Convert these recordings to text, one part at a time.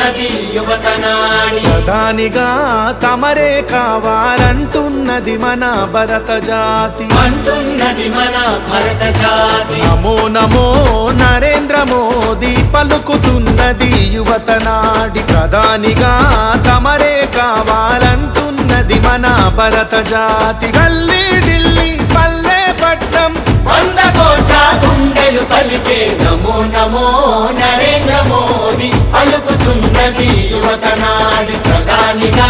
పలుకుతున్నది యువతనాడి ప్రధానిగా తమరే కావాలంటున్నది మన భరత జాతి. అంటున్నది మన భరత జాతి. నమో నమో నరేంద్ర మోదీ పలుకుతున్నది యువత నాడి ప్రధానిగా తమరే కావాలంటున్నది మన భరత జాతి. గల్లీ ఢిల్లీ పల్లె పట్నం వంద కోట్ల గుండెలు పలికే నమో నమో నరేంద్ర మోదీ పలుకుతున్నది యువతనాడి ప్రధానిగా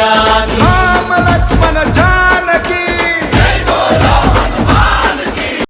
लक्ष्मण